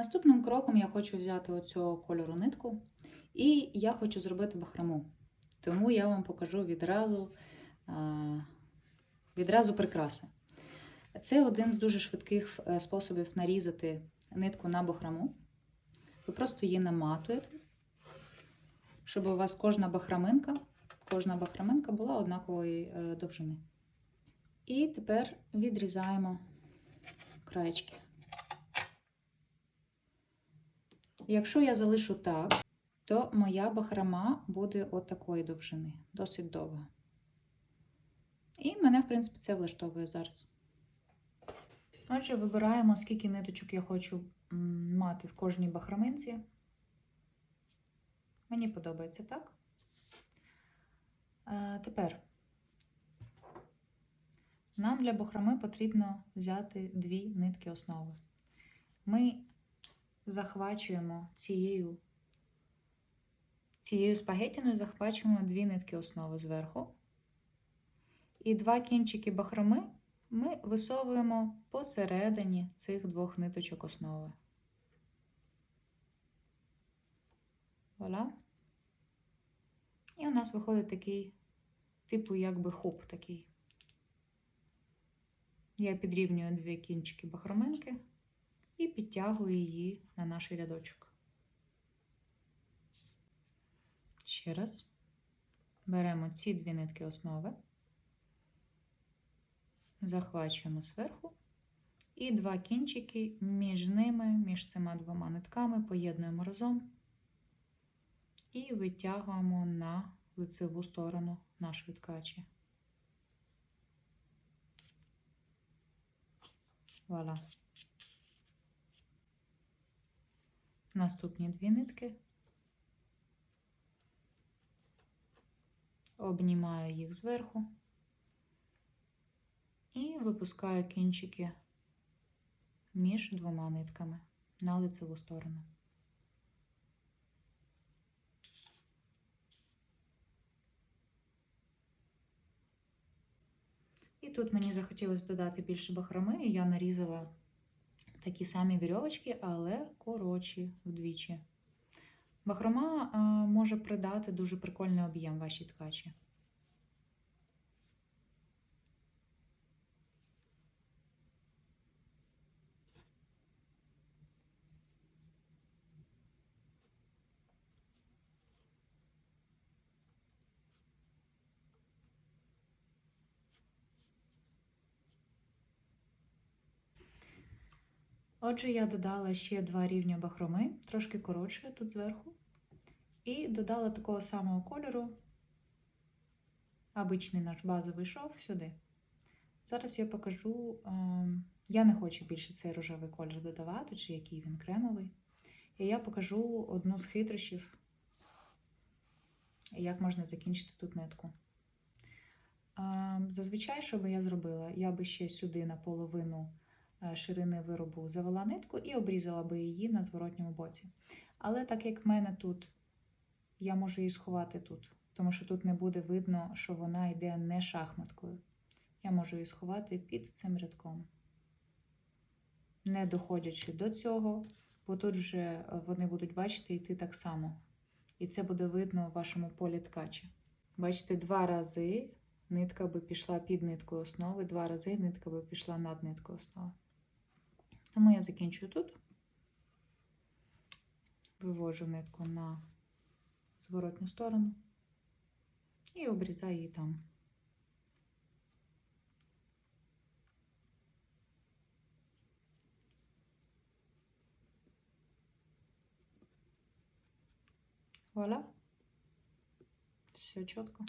Наступним кроком я хочу взяти оцього кольору нитку, і я хочу зробити бахрому. Тому я вам покажу відразу, відразу прикраси. Це один з дуже швидких е, способів нарізати нитку на бахрому. Ви просто її наматуєте, щоб у вас кожна бахраминка, кожна бахраминка була однакової е, довжини. І тепер відрізаємо краєчки. Якщо я залишу так, то моя бахрама буде от такої довжини, досить довга. І мене, в принципі, це влаштовує зараз. Отже, вибираємо, скільки ниточок я хочу мати в кожній бахраминці. Мені подобається так. Е, тепер нам для бахрами потрібно взяти дві нитки основи. Ми захвачуємо цією, цією спагеттіною захвачуємо дві нитки основи зверху. І два кінчики бахроми ми висовуємо посередині цих двох ниточок основи. Вуаля. І у нас виходить такий, типу, якби хуп такий. Я підрівнюю дві кінчики бахроминки і підтягую її на наш рядочок. Ще раз беремо ці дві нитки основи, захвачуємо зверху, і два кінчики між ними, між цими двома нитками поєднуємо разом і витягуємо на лицеву сторону нашої ткачі. Вуаля. Наступні дві нитки. Обнімаю їх зверху і випускаю кінчики між двома нитками на лицеву сторону. І тут мені захотілося додати більше бахроми, і я нарізала такі самі вірьовочки, але коротші вдвічі. Бахрома а, може придати дуже прикольний об'єм вашій ткачі. Отже, я додала ще два рівня бахроми, трошки коротше тут зверху. І додала такого самого кольору, обичний наш базовий шов сюди. Зараз я покажу, ем, я не хочу більше цей рожевий колір додавати, чи який він кремовий. І я покажу одну з хитрощів, як можна закінчити тут нитку. Ем, зазвичай, що би я зробила, я би ще сюди наполовину е, ширини виробу завела нитку і обрізала би її на зворотньому боці. Але так як в мене тут, я можу її сховати тут, тому що тут не буде видно, що вона йде не шахматкою. Я можу її сховати під цим рядком. Не доходячи до цього, бо тут вже е, вони будуть бачити йти так само. І це буде видно в вашому полі ткачі. Бачите, два рази нитка би пішла під ниткою основи, два рази нитка би пішла над ниткою основи. Тому я закінчую тут, вивожу нитку на зворотню сторону і обрізаю її там. Вуаля. Все чітко.